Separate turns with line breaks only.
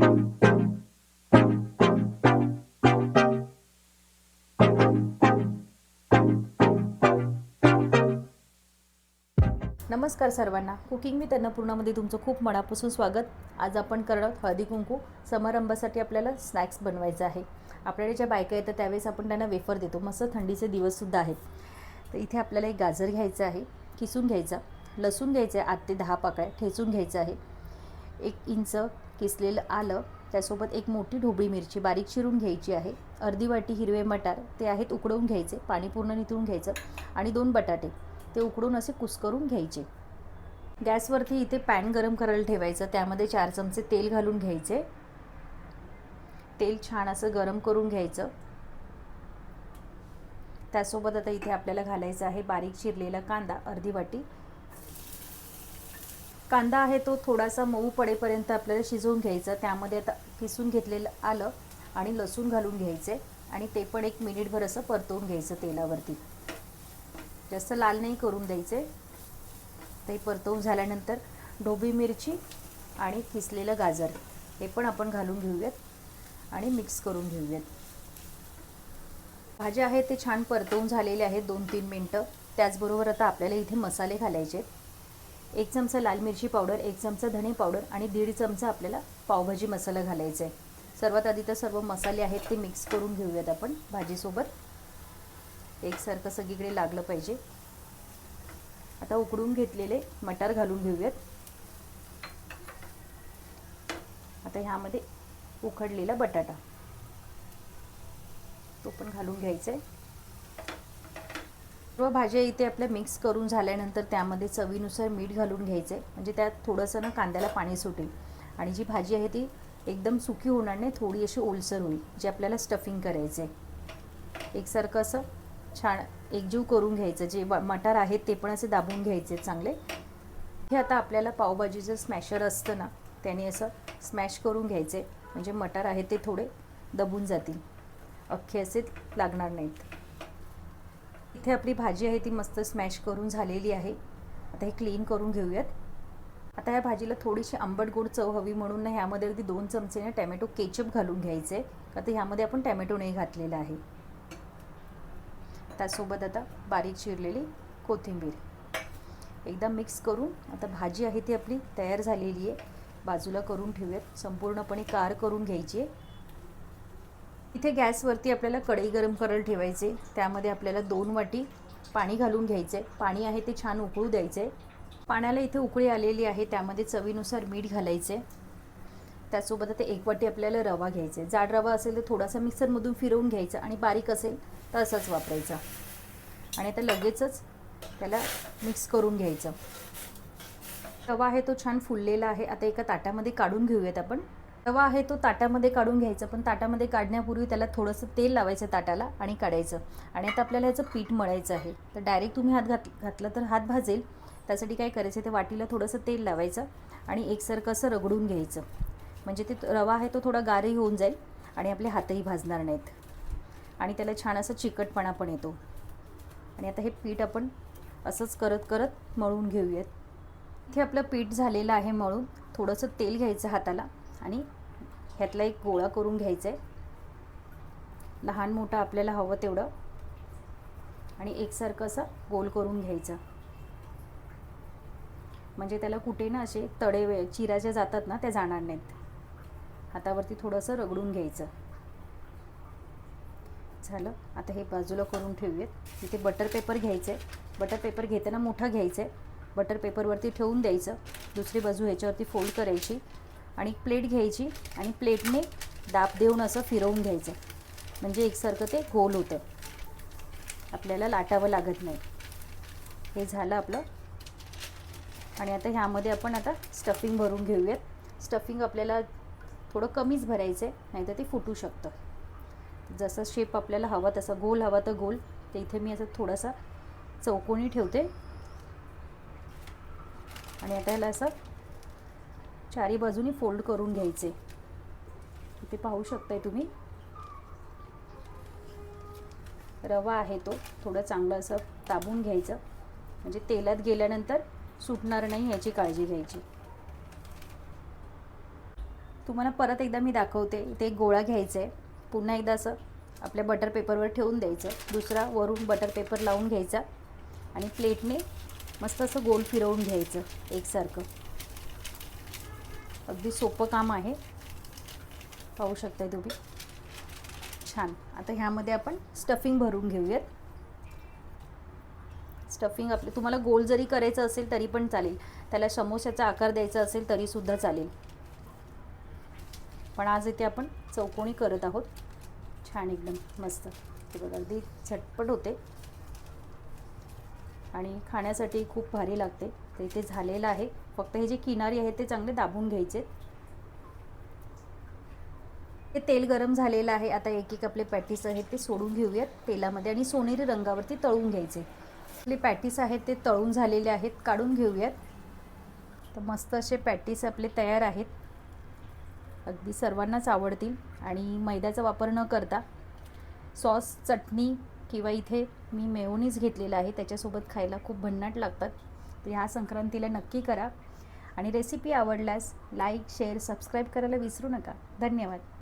नमस्कार सर्वांना. Cooking with अन्नपूर्णामध्ये तुमचं खूप मनापासून स्वागत. आज आपण करणार आहोत हळदी कुंकू. समारंभासाठी आपल्याला स्नॅक्स बनवायचं आहे. आपल्याला ज्या बायका येतात त्यावेळेस आपण त्यांना वेफर देतो. मस्त थंडीचे दिवससुद्धा आहेत. तर इथे आपल्याला एक गाजर घ्यायचं आहे किसून घ्यायचा लसूण घ्यायचं आहे आठ ते दहा पाकळ्या ठेचून घ्यायचं आहे. एक इंच किसलेलं आलं त्यासोबत एक मोठी ढोबळी मिरची बारीक चिरून घ्यायची आहे. अर्धी वाटी हिरवे मटार ते आहेत उकडवून घ्यायचे पाणी पूर्ण निथळून घ्यायचं आणि दोन बटाटे ते उकडून असे कुस्करून घ्यायचे. गॅसवरती इथे पॅन गरम करायला ठेवायचं त्यामध्ये चार चमचे तेल घालून घ्यायचे. तेल छान असं गरम करून घ्यायचं. त्यासोबत आता इथे आपल्याला घालायचं आहे बारीक चिरलेला कांदा अर्धी वाटी. कांदा आहे तो थोडासा मऊ पडेपर्यंत आपल्याला शिजवून घ्यायचा. त्यामध्ये आता किसून घेतलेलं आलं आणि लसूण घालून घ्यायचे आणि ते पण एक मिनिटभर असं परतवून घ्यायचं तेलावरती. जास्त लाल नाही करून द्यायचे. ते परतवून झाल्यानंतर ढोबी मिरची आणि किसलेलं गाजर हे पण आपण घालून घेऊयात आणि मिक्स करून घेऊयात. भाज्या आहेत ते छान परतवून झालेले आहेत दोन तीन मिनटं. त्याचबरोबर आता आपल्याला इथे मसाले घालायचे एक चमचा लाल मिरची पावडर एक चमचा धणे पावडर आणि दीड चमचा आपल्याला पावभाजी मसाला घालायचा आहे. सर्वात आधी तर सर्व मसाले आहेत ते मिक्स करून घेऊयात आपण भाजीसोबत. एकसारखं सगळीकडे लागलं पाहिजे. आता उकडून घेतलेले मटार घालून घेऊयात. आता ह्यामध्ये उकडलेला बटाटा. तो पण घालून घ्यायचा आहे. सर्व भाज्या इथे आपल्या मिक्स करून झाल्यानंतर त्यामध्ये चवीनुसार मीठ घालून घ्यायचं आहे म्हणजे त्यात थोडंसं ना कांद्याला पाणी सुटेल. आणि जी भाजी आहे ती एकदम सुकी होणार नाही थोडी अशी ओलसर होईल जे आपल्याला स्टफिंग करायचं आहे एकसारखं असं छान एकजीव करून घ्यायचं. जे मटार आहेत ते पण असे दाबून घ्यायचे चांगले. हे आता आपल्याला पावभाजीचं स्मॅशर असतं ना त्याने असं स्मॅश करून घ्यायचे म्हणजे मटार आहे ते थोडे दबून जातील. अख्खे असे लागणार नाहीत. इथे आपली भाजी आहे ती मस्त स्मॅश करून झालेली आहे. आता हे क्लीन करून घेऊयात. आता ह्या भाजीला थोडीशी आंबट गोड चव हवी म्हणून ना ह्यामध्ये अगदी दोन चमचे ना टॅमॅटो केचप घालून घ्यायचे. का तर ह्यामध्ये आपण टॅमॅटो नाही घातलेला आहे. त्यासोबत आता बारीक चिरलेली कोथिंबीर. एकदा मिक्स करून आता भाजी आहे ती आपली तयार झालेली आहे. बाजूला करून ठेवूयात. संपूर्णपणे कार करून घ्यायची आहे. इथे गॅसवरती आपल्याला कढई गरम करायला ठेवायचे. त्यामध्ये आपल्याला दोन वाटी पाणी घालून घ्यायचे. पाणी आहे ते छान उकळू द्यायचे. पाण्याला इथे उकळी आलेली आहे त्यामध्ये चवीनुसार मीठ घालायचे. त्यासोबत आता एक वाटी आपल्याला रवा घ्यायचा. आहे जाड रवा असेल तर थोडासा मिक्सरमधून फिरवून घ्यायचा आणि बारीक असेल तर असाच वापरायचा. आणि आता लगेचच त्याला मिक्स करून घ्यायचं. रवा आहे तो छान फुललेला आहे. आता एका ताटामध्ये काढून घेऊयात आपण. रवा आहे तो ताटामध्ये काढून घ्यायचा पण ताटामध्ये काढण्यापूर्वी त्याला थोडंसं तेल लावायचं ताटाला आणि काढायचं. आणि आता आपल्याला याचं पीठ मळायचं आहे. तर डायरेक्ट तुम्ही हात घात घातला तर हात भाजेल. त्यासाठी काय करायचं ते वाटीला थोडंसं तेल लावायचं आणि एकसारखं असं रगडून घ्यायचं. म्हणजे ते रवा आहे तो थोडा गारही होऊन जाईल आणि आपले हातही भाजणार नाहीत. आणि त्याला छान असं चिकटपणा पण येतो. आणि आता हे पीठ आपण असंच करत करत मळून घेऊयात. इथे आपलं पीठ झालेलं आहे मळून. थोडंसं तेल घ्यायचं हाताला. आणि ह्यातला एक गोळा करून घ्यायचा आहे लहान मोठं आपल्याला हवं तेवढं. आणि एकसारखं असं गोल करून घ्यायचं. म्हणजे त्याला कुठे ना असे तडे वे- चिरा ज्या जातात ना त्या जाणार नाहीत. हातावरती थोडंसं रगडून घ्यायचं. झालं. आता हे बाजूला करून ठेवूयात. इथे बटर पेपर घ्यायचं आहे बटर पेपर घेताना मोठा घ्यायचा आहे बटर पेपरवरती ठेवून द्यायचं. दुसरी बाजू ह्याच्यावरती फोल्ड करायची. आणि प्लेट घ्यायची आणि प्लेटने दाब देऊन असं फिरवून घ्यायचं. म्हणजे एकसारखं ते गोल होतं. आपल्याला लाटावं लागत नाही. हे झालं आपलं. आणि आता ह्यामध्ये आपण आता स्टफिंग भरून घेऊयात. स्टफिंग आपल्याला थोडं कमीच भरायचं आहे नाहीतर ते फुटू शकतं. जसं शेप आपल्याला हवा तसा गोल हवा तर गोल. तर इथे मी असं थोडासा चौकोनी ठेवते. आणि आता ह्याला असं चारी बाजूनी फोल्ड करून घ्यायचे. इथे पाहू शकताय तुम्ही. रवा आहे तो थोडं चांगलं असं ताबून घ्यायचं. म्हणजे तेलात गेल्यानंतर सुटणार नाही याची काळजी घ्यायची. तुम्हाला परत एकदा मी दाखवते. इथे एक गोळा घ्यायचा आहे पुन्हा एकदा असं आपल्या बटर पेपरवर ठेवून द्यायचं. दुसरा वरून बटर पेपर लावून घ्यायचा. आणि प्लेटने मस्त असं गोल फिरवून घ्यायचं एकसारखं. अगदी सोपं काम आहे. पाहू शकताय तुम्ही. छान. आता ह्यामध्ये आपण स्टफिंग भरून घेऊयात. स्टफिंग आपले तुम्हाला गोल जरी करायचं असेल तरी पण चालेल. त्याला समोश्याचा आकार द्यायचा असेल तरीसुद्धा चालेल. पण आज इथे आपण चौकोनी करत आहोत. छान एकदम मस्त. ते बघा अगदी झटपट होते. आणि खाण्यासाठी खूप भारी लागते. तर इथे झालेलं आहे. फक्त हे जे किनारी आहेत ते चांगले दाबून घ्यायचे. हे तेल गरम झालेलं आहे. आता एक एक आपले पॅटीस आहेत ते सोडून घेऊयात तेलामध्ये आणि सोनेरी रंगावरती तळून घ्यायचे. आपले पॅटीस आहेत ते तळून झालेले आहेत काढून घेऊयात. तर मस्त असे पॅटीस आपले तयार आहेत. अगदी सर्वांनाच आवडतील आणि मैद्याचा वापर न करता सॉस चटणी किंवा इथे मी मेओनीज घेतलेला आहे त्याच्यासोबत खायला खूप भन्नाट लागतात. तर ह्या संक्रांतीला नक्की करा. आणि रेसिपी आवडल्यास लाईक शेअर सबस्क्राईब करायला विसरू नका. धन्यवाद.